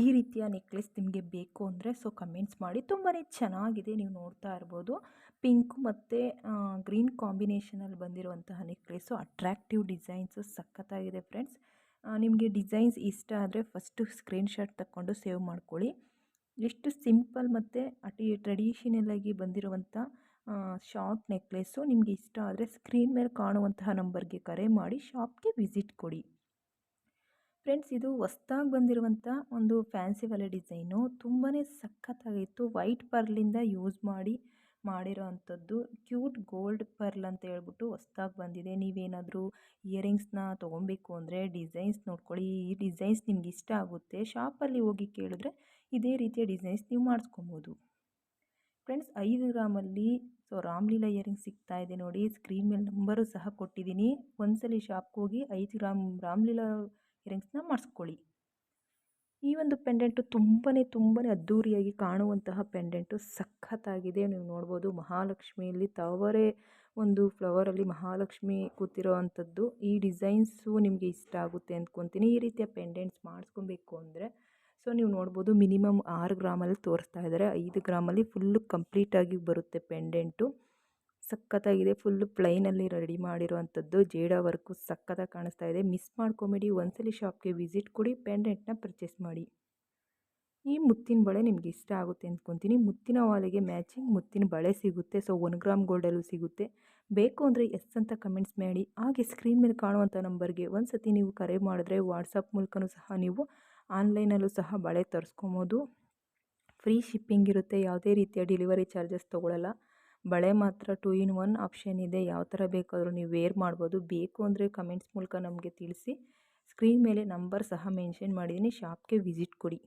ಈ ರೀತಿಯ ನೆಕ್ಲೆಸ್ ನಿಮಗೆ ಬೇಕು ಅಂದರೆ ಸೊ ಕಮೆಂಟ್ಸ್ ಮಾಡಿ. ತುಂಬಾ ಚೆನ್ನಾಗಿದೆ ನೀವು ನೋಡ್ತಾ ಇರ್ಬೋದು. ಪಿಂಕ್ ಮತ್ತು ಗ್ರೀನ್ ಕಾಂಬಿನೇಷನಲ್ಲಿ ಬಂದಿರುವಂತಹ ನೆಕ್ಲೆಸ್ಸು ಅಟ್ರ್ಯಾಕ್ಟಿವ್ ಡಿಸೈನ್ಸು ಸಖತ್ತಾಗಿದೆ ಫ್ರೆಂಡ್ಸ್. ನಿಮಗೆ ಡಿಸೈನ್ಸ್ ಇಷ್ಟ ಆದರೆ ಫಸ್ಟು ಸ್ಕ್ರೀನ್ಶಾಟ್ ತಗೊಂಡು ಸೇವ್ ಮಾಡ್ಕೊಳ್ಳಿ. ಎಷ್ಟು ಸಿಂಪಲ್ ಮತ್ತು ಅಟಿ ಟ್ರೆಡಿಷನಲಾಗಿ ಬಂದಿರುವಂಥ ಶಾರ್ಟ್ ನೆಕ್ಲೆಸ್ಸು ನಿಮಗೆ ಇಷ್ಟ ಆದರೆ ಸ್ಕ್ರೀನ್ ಮೇಲೆ ಕಾಣುವಂತಹ ನಂಬರ್ಗೆ ಕರೆ ಮಾಡಿ, ಶಾಪ್ಗೆ ವಿಸಿಟ್ ಕೊಡಿ. ಫ್ರೆಂಡ್ಸ್, ಇದು ಹೊಸ್ದಾಗಿ ಬಂದಿರುವಂಥ ಒಂದು ಫ್ಯಾನ್ಸಿ ವಾಲೆ ಡಿಸೈನು. ತುಂಬಾ ಸಖತ್ತಾಗಿತ್ತು. ವೈಟ್ ಪರ್ಲಿಂದ ಯೂಸ್ ಮಾಡಿ ಮಾಡಿರೋ ಅಂಥದ್ದು ಕ್ಯೂಟ್ ಗೋಲ್ಡ್ ಪರ್ಲ್ ಅಂತ ಹೇಳ್ಬಿಟ್ಟು ಹೊಸ್ದಾಗಿ ಬಂದಿದೆ. ನೀವೇನಾದರೂ ಇಯರಿಂಗ್ಸ್ನ ತೊಗೊಬೇಕು ಅಂದರೆ ಡಿಸೈನ್ಸ್ ನೋಡ್ಕೊಳ್ಳಿ. ಈ ಡಿಸೈನ್ಸ್ ನಿಮ್ಗೆ ಇಷ್ಟ ಆಗುತ್ತೆ, ಶಾಪಲ್ಲಿ ಹೋಗಿ ಕೇಳಿದ್ರೆ ಇದೇ ರೀತಿಯ ಡಿಸೈನ್ಸ್ ನೀವು ಮಾಡಿಸ್ಕೊಬೋದು. ಫ್ರೆಂಡ್ಸ್, ಐದು ಗ್ರಾಮಲ್ಲಿ ಸೊ ರಾಮ್ಲೀಲಾ ಇಯರಿಂಗ್ಸ್ ಸಿಗ್ತಾ ಇದೆ ನೋಡಿ. ಸ್ಕ್ರೀನ್ ಮೇಲೆ ನಂಬರು ಸಹ ಕೊಟ್ಟಿದ್ದೀನಿ. ಒಂದ್ಸಲಿ ಶಾಪ್ಗೆ ಹೋಗಿ ಐದು ಗ್ರಾಮ್ ರಾಮ್ಲೀಲಾ ಇಯರಿಂಗ್ಸ್ನ ಮಾಡಿಸ್ಕೊಳ್ಳಿ. ಈ ಒಂದು ಪೆಂಡೆಂಟು ತುಂಬಾ ತುಂಬಾ ಅದ್ಧೂರಿಯಾಗಿ ಕಾಣುವಂತಹ ಪೆಂಡೆಂಟು ಸಖತ್ತಾಗಿದೆ. ನೀವು ನೋಡ್ಬೋದು ಮಹಾಲಕ್ಷ್ಮಿಯಲ್ಲಿ ತವರೇ ಒಂದು ಫ್ಲವರಲ್ಲಿ ಮಹಾಲಕ್ಷ್ಮಿ ಕೂತಿರೋ ಅಂಥದ್ದು. ಈ ಡಿಸೈನ್ಸು ನಿಮಗೆ ಇಷ್ಟ ಆಗುತ್ತೆ ಅಂದ್ಕೊತೀನಿ. ಈ ರೀತಿಯ ಪೆಂಡೆಂಟ್ಸ್ ಮಾಡಿಸ್ಕೊಬೇಕು ಅಂದರೆ ಸೊ ನೀವು ನೋಡ್ಬೋದು ಮಿನಿಮಮ್ ಆರು ಗ್ರಾಮಲ್ಲಿ ತೋರಿಸ್ತಾ ಇದ್ದಾರೆ. ಐದು ಗ್ರಾಮಲ್ಲಿ ಫುಲ್ಲು ಕಂಪ್ಲೀಟಾಗಿ ಬರುತ್ತೆ ಪೆಂಡೆಂಟು ಸಖತ್ತಾಗಿದೆ. ಫುಲ್ಲು ಪ್ಲೈನಲ್ಲಿ ರೆಡಿ ಮಾಡಿರುವಂಥದ್ದು. ಜೇಡ ವರ್ಕು ಸಖತ್ತಾಗಿ ಕಾಣಿಸ್ತಾ ಇದೆ. ಮಿಸ್ ಮಾಡ್ಕೊಬೇಡಿ ಒಂದ್ಸಲಿ ಶಾಪ್ಗೆ ವಿಸಿಟ್ ಕೊಡಿ, ಪೆಂಡೆಂಟ್ನ ಪರ್ಚೇಸ್ ಮಾಡಿ. ಈ ಮುತ್ತಿನ ಬಳೆ ನಿಮ್ಗೆ ಇಷ್ಟ ಆಗುತ್ತೆ ಅಂದ್ಕೊತೀನಿ. ಮುತ್ತಿನ ವಾಲಿಗೆ ಮ್ಯಾಚಿಂಗ್, ಮುತ್ತಿನ ಬಳೆ ಸಿಗುತ್ತೆ. ಸೊ ಒನ್ ಗ್ರಾಮ್ ಗೋಲ್ಡಲ್ಲೂ ಸಿಗುತ್ತೆ. ಬೇಕು ಅಂದರೆ ಎಸ್ ಅಂತ ಕಮೆಂಟ್ಸ್ ಮಾಡಿ. ಹಾಗೆ ಸ್ಕ್ರೀನ್ ಮೇಲೆ ಕಾಣುವಂಥ ನಂಬರ್ಗೆ ಒಂದು ಸತಿ ನೀವು ಕರೆ ಮಾಡಿದ್ರೆ ವಾಟ್ಸಪ್ ಮೂಲಕನೂ ಸಹ ನೀವು ಆನ್ಲೈನಲ್ಲೂ ಸಹ ಬಳೆ ತರಿಸ್ಕೊಬೋದು. ಫ್ರೀ ಶಿಪ್ಪಿಂಗ್ ಇರುತ್ತೆ. ಯಾವುದೇ ರೀತಿಯ ಡೆಲಿವರಿ ಚಾರ್ಜಸ್ ತೊಗೊಳ್ಳಲ್ಲ ಬಳೆ ಮಾತ್ರ ಟು ಇನ್ ಒನ್ ಆಪ್ಷನ್ ಇದೆ. ಯಾವ ಥರ ಬೇಕಾದರೂ ನೀವು ವೇರ್ ಮಾಡ್ಬೋದು. ಬೇಕು ಅಂದರೆ ಕಮೆಂಟ್ಸ್ ಮೂಲಕ ನಮಗೆ ತಿಳಿಸಿ. ಸ್ಕ್ರೀನ್ ಮೇಲೆ ನಂಬರ್ ಸಹ ಮೆನ್ಷನ್ ಮಾಡಿದ್ದೀನಿ. ಶಾಪ್ಗೆ ವಿಸಿಟ್ ಕೊಡಿ.